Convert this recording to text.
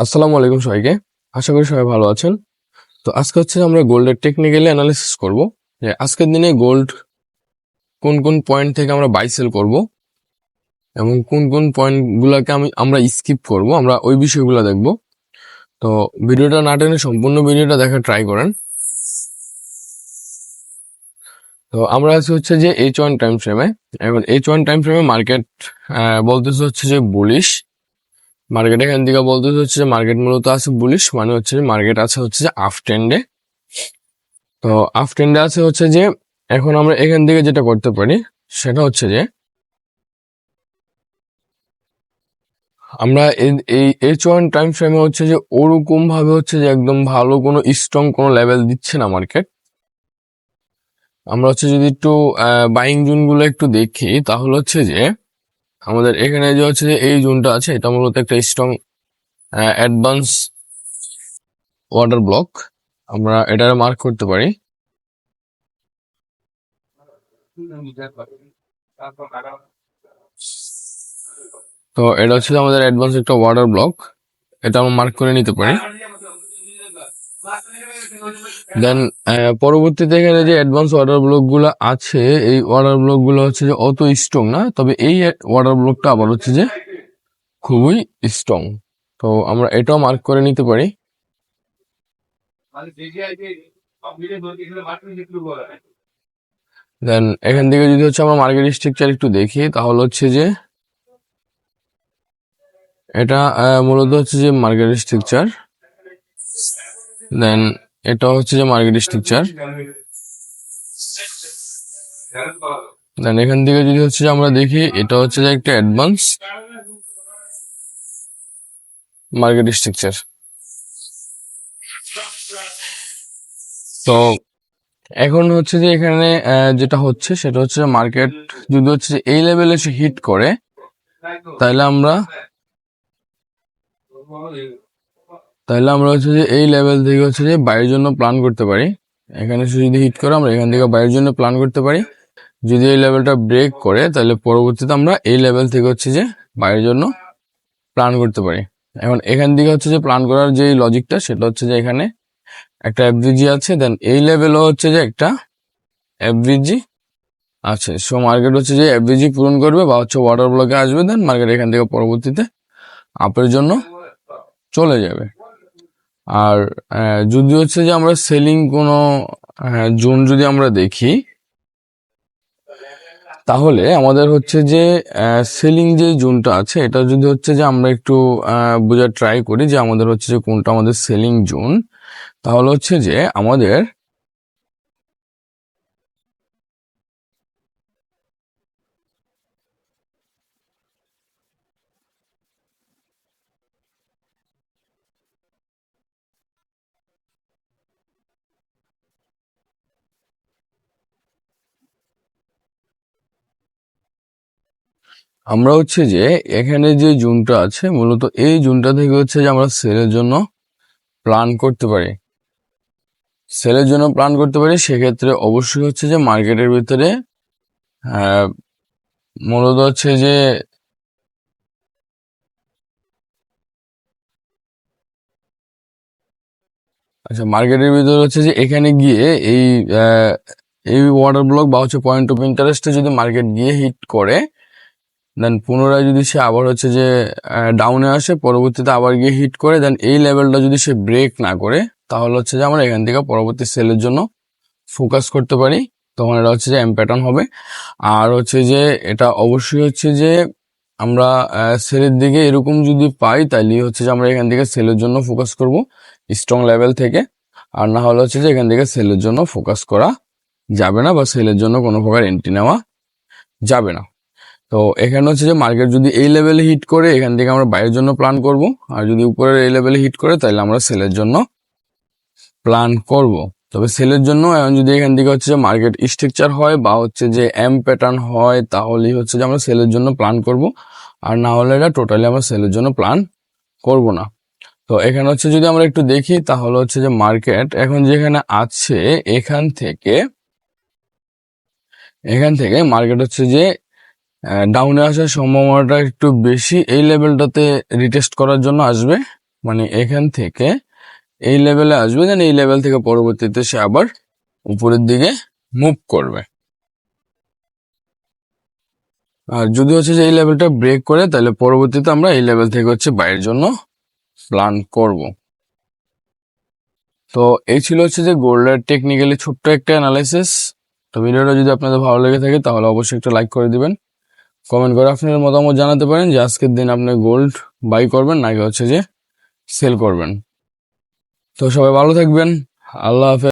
আসসালামু আলাইকুম সবাইকে। আশা করি সবাই ভালো আছেন। তো আজকে হচ্ছে আমরা গোল্ডের টেকনিক্যালি অ্যানালিসিস করব। যে আজকের দিনে গোল্ড কোন কোন পয়েন্ট থেকে আমরা বাই সেল করব এবং কোন কোন পয়েন্টগুলোকে আমি আমরা স্কিপ করব। আমরা ওই বিষয়গুলো দেখব। তো ভিডিওটা না টেনে সম্পূর্ণ ভিডিওটা দেখা ট্রাই করেন। তো আমরা আছি হচ্ছে যে এইচ ওয়ান টাইম ফ্রেমে এবং এইচ ওয়ান টাইম ফ্রেমে মার্কেট বলতেছে হচ্ছে যে বুলিশ মার্কেট এখান থেকে বলতে হচ্ছে যে মার্কেট মূলত আছে বুলিশ মানে হচ্ছে যে মার্কেট আছে হচ্ছে যে আফ ট্রেন্ডে তো আফ ট্রেন্ডে আছে হচ্ছে যে এখন আমরা এখান থেকে যেটা করতে পারি, সেটা হচ্ছে যে আমরা এই- এই এইচ ওয়ান টাইম ফ্রেমে হচ্ছে যে ওরকম ভাবে হচ্ছে যে একদম ভালো কোনো স্ট্রং কোনো লেভেল দিচ্ছে না মার্কেট আমরা হচ্ছে যদি একটু বাইং জোনগুলো একটু দেখি, তাহলে হচ্ছে যে আমাদের এখানে যে হচ্ছে যে এই জোনটা আছে, এটা মূলত একটা স্ট্রং অ্যাডভান্স ওয়াটার ব্লক আমরা এটা মার্ক করতে পারি। তো এটা হচ্ছে আমাদের অ্যাডভান্স একটা ওয়াটার ব্লক এটা আমরা মার্ক করে নিতে পারি। দেন পরবর্তীতে এখানে যে অ্যাডভান্স ওয়াটার ব্লকগুলো আছে, এই ওয়াটার ব্লকগুলো হচ্ছে যে অত স্ট্রং না, তবে এই ওয়াটার ব্লকটা আবার হচ্ছে যে খুবই স্ট্রং তো আমরা এটাও মার্ক করে নিতে পারি। দেন এখান থেকে যদি হচ্ছে আমরা মার্কেট স্ট্রাকচার একটু দেখি, তাহলে হচ্ছে যে এটা মূলত হচ্ছে যে মার্কেট স্ট্রাকচার দেন এটা হচ্ছে যে মার্কেট স্ট্রাকচার দেন এখান থেকে যদি হচ্ছে যে আমরা দেখি, এটা হচ্ছে যে একটা অ্যাডভান্স মার্কেট স্ট্রাকচার তো এখন হচ্ছে যে এখানে যেটা হচ্ছে, সেটা হচ্ছে মার্কেট যদি হচ্ছে এই লেভেলে সে হিট করে, তাহলে আমরা তাহলে আমরা হচ্ছে যে এই লেভেল থেকে হচ্ছে যে বাইরের জন্য প্ল্যান করতে পারি। এখানে যদি হিট করে, আমরা এখান থেকে বাইরের জন্য প্ল্যান করতে পারি। যদি এই লেভেলটা ব্রেক করে তাহলে পরবর্তীতে আমরা এই লেভেল থেকে হচ্ছে যে বাইরের জন্য প্ল্যান করতে পারি। এখন এখান থেকে হচ্ছে যে প্ল্যান করার যে লজিকটা সেটা হচ্ছে যে এখানে একটা এফভিজি আছে দেন এই লেভেলও হচ্ছে যে একটা এফভিজি আছে। সো মার্কেট হচ্ছে যে এফভিজি পূরণ করবে বা হচ্ছে ওয়াটার ব্লকে আসবে দেন মার্কেট এখান থেকে পরবর্তীতে আপের জন্য চলে যাবে। আর যদি হচ্ছে যে আমরা সেলিং কোনো জোন যদি আমরা দেখি, তাহলে আমাদের হচ্ছে যে সেলিং যে জোনটা আছে, এটা যদি হচ্ছে যে আমরা একটু বোঝার ট্রাই করি যে আমাদের হচ্ছে যে কোনটা আমাদের সেলিং জোন তাহলে হচ্ছে যে আমাদের আমরা হচ্ছে যে এখানে যে জুনটা আছে, মূলত এই জুনটা থেকে হচ্ছে যে আমরা সেলের জন্য প্ল্যান করতে পারি। সেলের জন্য প্ল্যান করতে পারি, সেক্ষেত্রে অবশ্যই হচ্ছে যে মার্কেটের ভিতরে মূলত হচ্ছে যে আচ্ছা মার্কেটের ভিতরে হচ্ছে যে এখানে গিয়ে এই এই ওয়াটার ব্লক বা হচ্ছে পয়েন্ট অফ ইন্টারেস্টে যদি মার্কেট গিয়ে হিট করে দেন পুনরায় যদি সে আবার হচ্ছে যে ডাউনে আসে, পরবর্তীতে আবার গিয়ে হিট করে দেন এই লেভেলটা যদি সে ব্রেক না করে, তাহলে হচ্ছে যে আমরা এখান থেকে পরবর্তী সেলের জন্য ফোকাস করতে পারি। তখন এটা হচ্ছে যে এম প্যাটার্ন হবে। আর হচ্ছে যে, এটা অবশ্যই হচ্ছে যে, আমরা সেলের দিকে এরকম যদি পাই তাহলে হচ্ছে যে আমরা এখান থেকে সেলের জন্য ফোকাস করব স্ট্রং লেভেল থেকে। আর না হলে হচ্ছে যে এখান থেকে সেলের জন্য ফোকাস করা যাবে না বা সেলের জন্য কোনো প্রকার এন্ট্রি নেওয়া যাবে না। তো এখানে হচ্ছে যে মার্কেট যদি এই লেভেলে হিট করে, এখান থেকে আমরা বাইরের জন্য প্ল্যান করব। আর যদি উপরের এই লেভেলে হিট করে, তাহলে আমরা সেলের জন্য প্ল্যান করব। তবে সেলের জন্য এখন যদি এখান থেকে হচ্ছে যে মার্কেট স্ট্রাকচার হয় বা হচ্ছে যে এম প্যাটার্ন হয়, তাহলেই হচ্ছে যে আমরা সেলের জন্য প্ল্যান করব। আর না হলে এটা টোটালি আমরা সেলের জন্য প্ল্যান করব না। তো এখানে হচ্ছে যদি আমরা একটু দেখি, তাহলে হচ্ছে যে মার্কেট এখন যেখানে আছে, এখান থেকে এখান থেকে মার্কেট হচ্ছে যে ডাউনে আসার সম্ভাবনাটা একটু বেশি, এই লেভেলটাতে রিটেস্ট করার জন্য আসবে। মানে এখান থেকে এই লেভেলে আসবে দেন এই লেভেল থেকে পরবর্তীতে সে আবার উপরের দিকে মুভ করবে। আর যদি হচ্ছে যে এই লেভেলটা ব্রেক করে, তাহলে পরবর্তীতে আমরা এই লেভেল থেকে হচ্ছে বাইরের জন্য প্ল্যান করব। তো এই ছিল হচ্ছে যে গোল্ডের টেকনিক্যালি ছোট্ট একটা অ্যানালাইসিস তো ভিডিওটা যদি আপনাদের ভালো লেগে থাকে, তাহলে অবশ্যই একটা লাইক করে দিবেন। কমেন্ট করে আপনার মতামত জানাতে পারেন যে আজকের দিন আপনি গোল্ড বাই করবেন নাকি হচ্ছে যে সেল করবেন। তো সবাই ভালো থাকবেন। আল্লাহ হাফেজ।